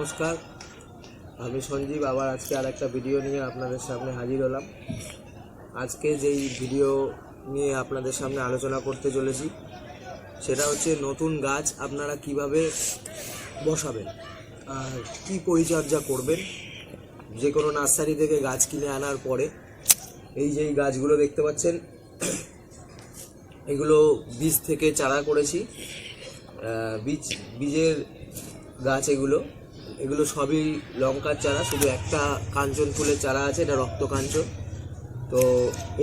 নমস্কার। আমি সঞ্জীব, আবার আজকে আর একটা ভিডিও নিয়ে আপনাদের সামনে হাজির হলাম। আজকে যেই ভিডিও নিয়ে আপনাদের সামনে আলোচনা করতে চলেছি, সেটা হচ্ছে নতুন গাছ আপনারা কীভাবে বসাবেন, আর কি পরিচর্যা করবেন যে কোনো নার্সারি থেকে গাছ কিনে আনার পরে এই যে গাছগুলো দেখতে পাচ্ছেন, এগুলো বীজ থেকে চারা করেছি। বীজ, বীজের গাছ এগুলো। এগুলো সবই লঙ্কার চারা, শুধু একটা কাঞ্চন ফুলের চারা আছে, এটা রক্ত কাঞ্চন। তো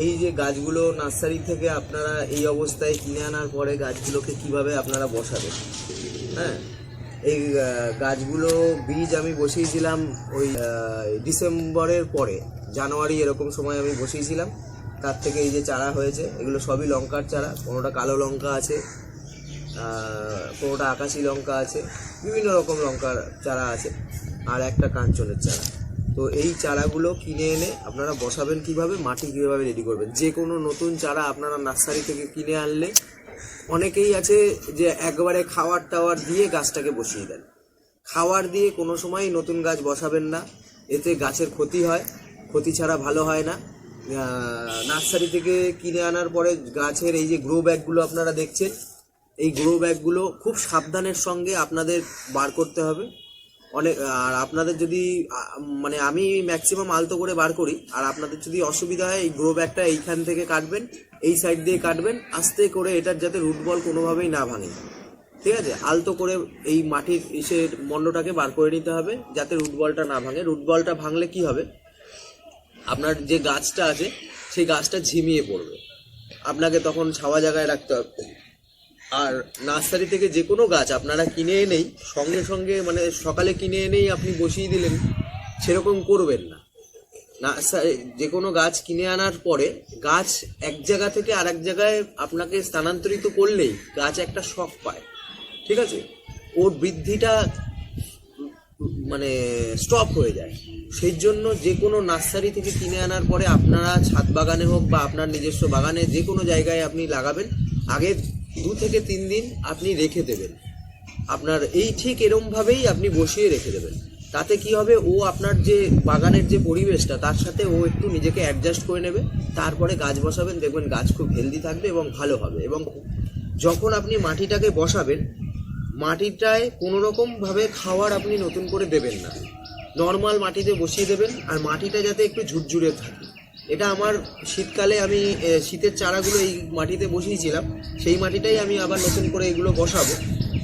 এই যে গাছগুলো নার্সারি থেকে আপনারা এই অবস্থায় কিনে আনার পরে গাছগুলোকে কীভাবে আপনারা বসাবেন? হ্যাঁ? এই গাছগুলো বীজ আমি বসিয়েছিলাম ওই ডিসেম্বরের পরে, জানুয়ারি এরকম সময় আমি বসিয়েছিলাম। তার থেকে এই যে চারা হয়েছে, এগুলো সবই লঙ্কার চারা, কোনোটা কালো লঙ্কা আছে কোনোটা আকাশি লঙ্কা আছে, বিভিন্ন রকম লঙ্কার চারা আছে, আর একটা কাঞ্চনের চারা। তো এই চারাগুলো কিনে এনে আপনারা বসাবেন কীভাবে, মাটি কীভাবে রেডি করবেন? যে কোনো নতুন চারা আপনারা নার্সারি থেকে কিনে আনলে, অনেকেই আছে যে একবারে খাওয়ার টাওয়ার দিয়ে গাছটাকে বসিয়ে দেন। খাওয়ার দিয়ে কোনো সময় নতুন গাছ বসাবেন না, এতে গাছের ক্ষতি হয়, ক্ষতি ছাড়া ভালো হয় না। নার্সারি থেকে কিনে আনার পরে গাছের এই যে গ্রো ব্যাগগুলো আপনারা দেখছেন এই গ্রো ব্যাগগুলো খুব সাবধানের সঙ্গে আপনাদের বার করতে হবে। অনেক, আর আপনাদের যদি মানে আমি ম্যাক্সিমাম আলতো করে বার করি, আর আপনাদের যদি অসুবিধা হয়, এই গ্রো ব্যাগটা এইখান থেকে কাটবেন, এই সাইড দিয়ে কাটবেন, আস্তে করে এটার যাতে রুট বল কোনোভাবেই না ভাঙে। ঠিক আছে? আলতো করে এই মাটির ইসের মণ্ডটাকে বার করে নিতে হবে, যাতে রুট বলটা না ভাঙে। রুট বলটা ভাঙলে কি হবে? আপনার যে গাছটা আছে, সেই গাছটা ঝিমিয়ে পড়বে। আপনাকে তখন ছাওয়া জায়গায় রাখতে হবে। আর নার্সারি থেকে যে কোনো গাছ আপনারা কিনে এনেই, সঙ্গে সঙ্গে মানে সকালে কিনে এনেই আপনি বসিয়ে দিলেন, সেরকম করবেন না। নার্সারি, যে কোনো গাছ কিনে আনার পরে গাছ এক জায়গা থেকে আর এক জায়গায় আপনাকে স্থানান্তরিত করলেই গাছ একটা শখ পায়। ঠিক আছে? ওর বৃদ্ধিটা মানে স্টপ হয়ে যায়। সেই জন্য যে কোনো নার্সারি থেকে কিনে আনার পরে আপনারা ছাদ বাগানে হোক বা আপনার নিজস্ব বাগানে যে কোনো জায়গায় আপনি লাগাবেন। আগে দু থেকে তিন দিন আপনি রেখে দেবেন। আপনার এই ঠিক এরমভাবেই আপনি বসিয়ে রেখে দেবেন। তাতে কি হবে? ও আপনার যে বাগানের যে পরিবেশটা, তার সাথে ও একটু নিজেকে অ্যাডজাস্ট করে নেবে। তারপরে গাছ বসাবেন, দেখবেন গাছ খুব হেলদি থাকবে এবং ভালো হবে। এবং যখন আপনি মাটিটাকে বসাবেন, মাটিটায় কোনো রকমভাবে খাওয়ার আপনি নতুন করে দেবেন না। নর্মাল মাটিতে বসিয়ে দেবেন আর মাটিটা যাতে একটু ঝুরঝুরে থাকে। এটা আমার শীতকালে আমি শীতের চারাগুলো এই মাটিতে বসিয়েছিলাম। সেই মাটিটাই আমি আবার নতুন করে এগুলো বসাবো।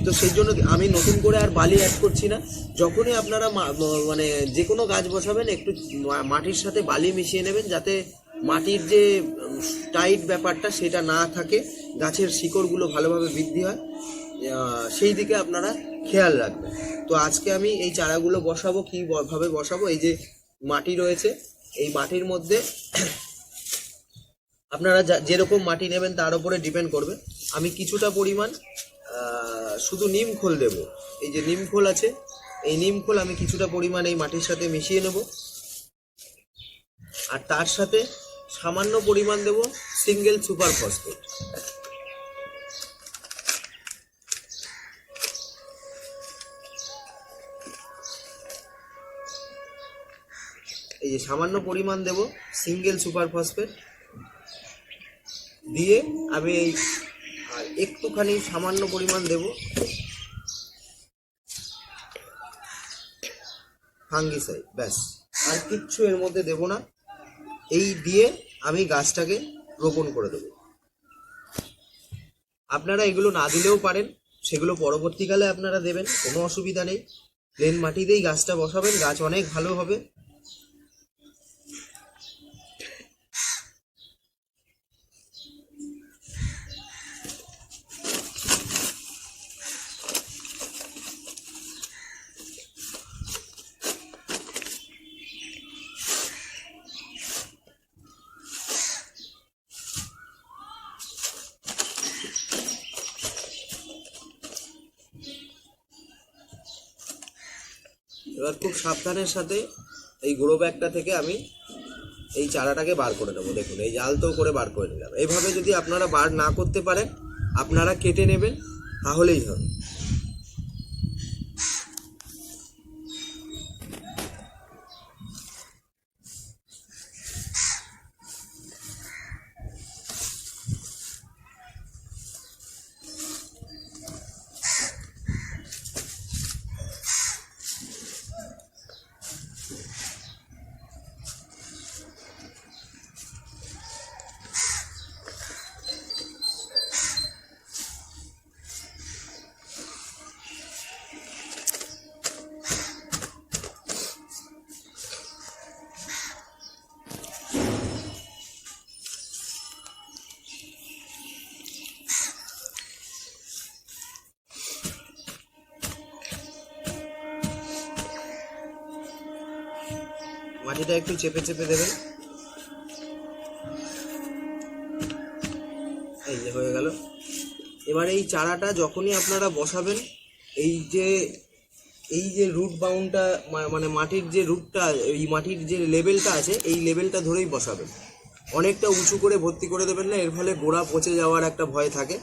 তো সেই জন্য আমি নতুন করে আর বালি অ্যাড করছি না। যখনই আপনারা মানে যে কোনো গাছ বসাবেন, একটু মাটির সাথে বালি মিশিয়ে নেবেন যাতে মাটির যে টাইট ব্যাপারটা সেটা না থাকে, গাছের শিকড়গুলো ভালোভাবে বৃদ্ধি হয়। সেই দিকে আপনারা খেয়াল রাখবেন। তো আজকে আমি এই চারাগুলো বসাবো কীভাবে বসাবো? এই যে মাটি রয়েছে এই মাটির মধ্যে আপনারা যেরকম মাটি নেবেন তার উপরে ডিপেন্ড করবে। আমি কিছুটা পরিমাণ শুধু নিম খোল দেব। এই যে নিম খোল আছে, এই নিম খোল আমি কিছুটা পরিমাণ এই মাটির সাথে মিশিয়ে নেব। আর তার সাথে সামান্য পরিমাণ দেব সিঙ্গেল সুপার ফসফেট এই যে সামান্য পরিমাণ দেব সিঙ্গেল সুপার ফসফেট দিয়ে আমি এই একটুখানি সামান্য পরিমাণ দেব ফাঙ্গিসাইড ব্যাস। আর কিচ্ছু এর মধ্যে দেব না। এই দিয়ে আমি গাছটাকে রোপণ করে দেবো। আপনারা এগুলো না দিলেও পারেন, সেগুলো পরবর্তীকালে আপনারা দেবেন, কোনো অসুবিধা নেই। প্লেন মাটিতেই গাছটা বসাবেন, গাছ অনেক ভালো হবে। এবার খুব সাবধানের সাথে এই গ্রো ব্যাগটা থেকে আমি এই চারাটাকে বার করে নেব, দেখুন, এই আলতো করে বার করে নিলাম। এইভাবে যদি আপনারা বার না করতে পারেন, আপনারা কেটে নেবেন, তাহলেই হবে। মাটিটা একটু চেপে চেপে দেবেন। এই যে হয়ে গেল। এবার এই চারাটা যখনই আপনারা বসাবেন, এই যে এই যে রুট বাউন্ডটা মানে মাটির যে রুটটা এই মাটির যে লেভেলটা আছে, এই লেভেলটা ধরেই বসাবেন। অনেকটা উঁচু করে ভর্তি করে দেবেন না, এর ফলে গোড়া পচে যাওয়ার একটা ভয় থাকে।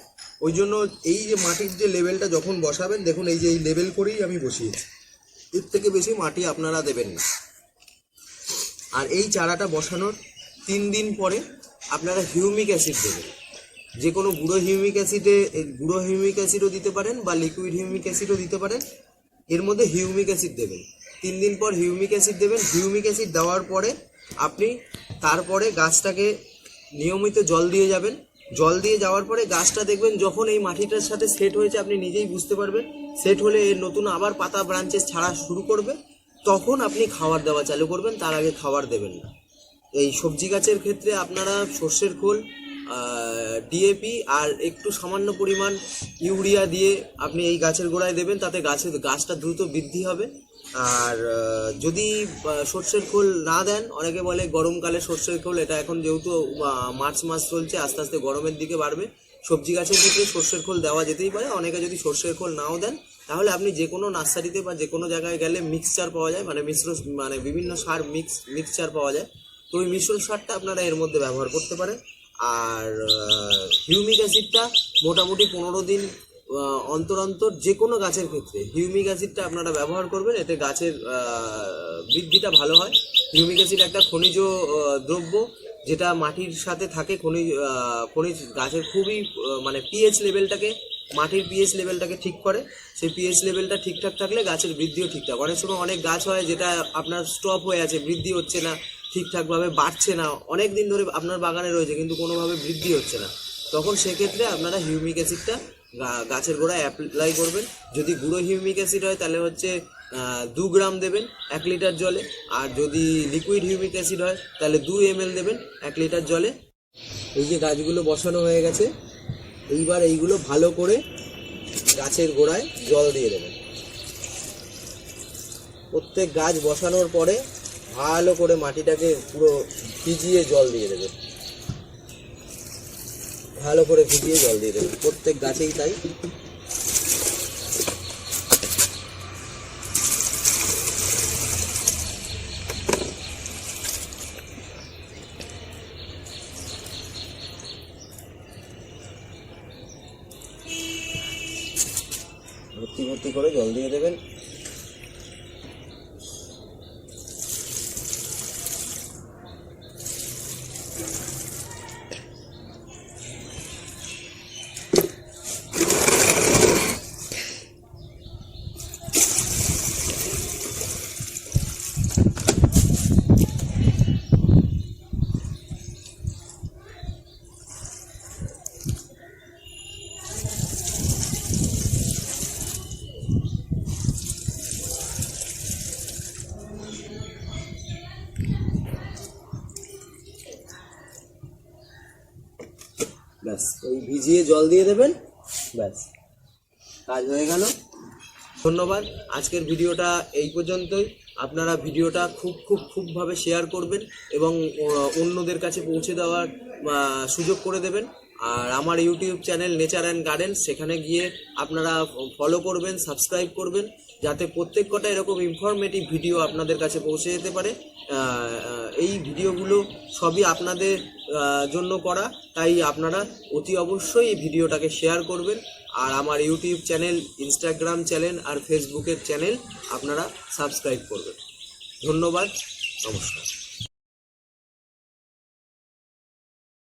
ওই জন্য এই যে মাটির যে লেভেলটা যখন বসাবেন, দেখুন এই যে এই লেভেল করেই আমি বসিয়েছি। এর থেকে বেশি মাটি আপনারা দেবেন না। আর এই চারাটা বসানোর তিন দিন পরে আপনারা হিউমিক অ্যাসিড দেবেন। যে কোনো গুঁড়ো হিউমিক অ্যাসিডে গুঁড়ো হিউমিক অ্যাসিডও দিতে পারেন বা লিকুইড হিউমিক অ্যাসিডও দিতে পারেন। এর মধ্যে হিউমিক অ্যাসিড দেবেন। তিন দিন পর হিউমিক অ্যাসিড দেবেন। হিউমিক অ্যাসিড দেওয়ার পরে আপনি তারপরে গাছটাকে নিয়মিত জল দিয়ে যাবেন। জল দিয়ে যাওয়ার পরে গাছটা দেখবেন যখন এই মাটিটার সাথে সেট হয়েছে, আপনি নিজেই বুঝতে পারবেন। সেট হলে এর নতুন আবার পাতা ব্রাঞ্চেস ছাড়া শুরু করবে। তখন আপনি খাবার দেওয়া চালু করবেন, তার আগে খাবার দেবেন না। এই সবজি গাছের ক্ষেত্রে আপনারা সর্ষের খোল ডিএপি আর একটু সামান্য পরিমাণ ইউরিয়া দিয়ে আপনি এই গাছের গোড়ায় দেবেন, তাতে গাছের গাছটা দ্রুত বৃদ্ধি হবে। আর যদি সর্ষের খোল না দেন, অনেকে বলে গরমকালে সর্ষের খোল, এটা এখন যেহেতু মার্চ মাস চলছে, আস্তে আস্তে গরমের দিকে বাড়বে। সবজি গাছের ক্ষেত্রে সর্ষের খোল দেওয়া যেতেই পারে। অনেকে যদি সর্ষের খোল নাও দেন তাহলে আপনি যে কোনো নার্সারিতে বা যে কোনো জায়গায় গেলে মিক্সচার পাওয়া যায় মানে মিশ্র মানে বিভিন্ন সার মিক্স মিক্সচার পাওয়া যায়। তো ওই মিশ্র সারটা আপনারা এর মধ্যে ব্যবহার করতে পারেন। আর হিউমিক অ্যাসিডটা মোটামুটি পনেরো দিন অন্তর অন্তর যে কোনো গাছের ক্ষেত্রে। হিউমিক অ্যাসিডটা আপনারা ব্যবহার করবেন, এতে গাছের বৃদ্ধিটা ভালো হয়। হিউমিক অ্যাসিড একটা খনিজ দ্রব্য, যেটা মাটির সাথে থাকে, খনিজ খনিজ গাছের খুবই মানে পিএইচ লেভেলটাকে মাটির পিএইচ লেভেলটাকে ঠিক করে, সেই পিএইচ লেভেলটা ঠিকঠাক থাকলে গাছের বৃদ্ধিও ঠিকঠাক। অনেক সময় অনেক গাছ হয় যেটা আপনার স্টপ হয়ে আছে, বৃদ্ধি হচ্ছে না, ঠিকঠাকভাবে বাড়ছে না অনেক দিন ধরে আপনার বাগানে রয়েছে কিন্তু কোনোভাবে বৃদ্ধি হচ্ছে না। তখন সেক্ষেত্রে আপনারা হিউমিক অ্যাসিডটা গাছের গোড়ায় অ্যাপ্লাই করবেন। যদি গুঁড়ো হিউমিক অ্যাসিড হয় তাহলে হচ্ছে দু গ্রাম দেবেন এক লিটার জলে। আর যদি লিকুইড হিউমিক অ্যাসিড হয় তাহলে দু এম দেবেন এক লিটার জলে। এই যে গাছগুলো বসানো হয়ে গেছে এইবার এইগুলো ভালো করে গাছের গোড়ায় জল দিয়ে দেবেন প্রত্যেক গাছ বসানোর পরে ভালো করে মাটিটাকে পুরো ভিজিয়ে জল দিয়ে দেবে। ভালো করে ভিজিয়ে জল দিয়ে দেবে। প্রত্যেক গাছেই তাই। ভর্তি করে জল দিয়ে দেবেন ব্যাস ওই ভিজিয়ে জল দিয়ে দেবেন, ব্যাস। কাজ হয়ে গেল। ধন্যবাদ। আজকের ভিডিওটা এই পর্যন্তই। আপনারা ভিডিওটা খুব খুব, খুবভাবে শেয়ার করবেন এবং অন্যদের কাছে পৌঁছে দেওয়ার সুযোগ করে দেবেন। আর আমার YouTube channel nature and garden, সেখানে গিয়ে আপনারা ফলো করবেন সাবস্ক্রাইব করবেন। যাতে প্রত্যেক কটা এরকম ইনফরমেটিভ ভিডিও আপনাদের কাছে পৌঁছে যেতে পারে। এই ভিডিওগুলো সবই আপনাদের জন্য করা। তাই আপনারা অতি অবশ্যই এই ভিডিওটাকে শেয়ার করবেন। আর আমার ইউটিউব চ্যানেল ইনস্টাগ্রাম চ্যানেল আর ফেসবুকের চ্যানেল আপনারা সাবস্ক্রাইব করবেন। ধন্যবাদ, নমস্কার।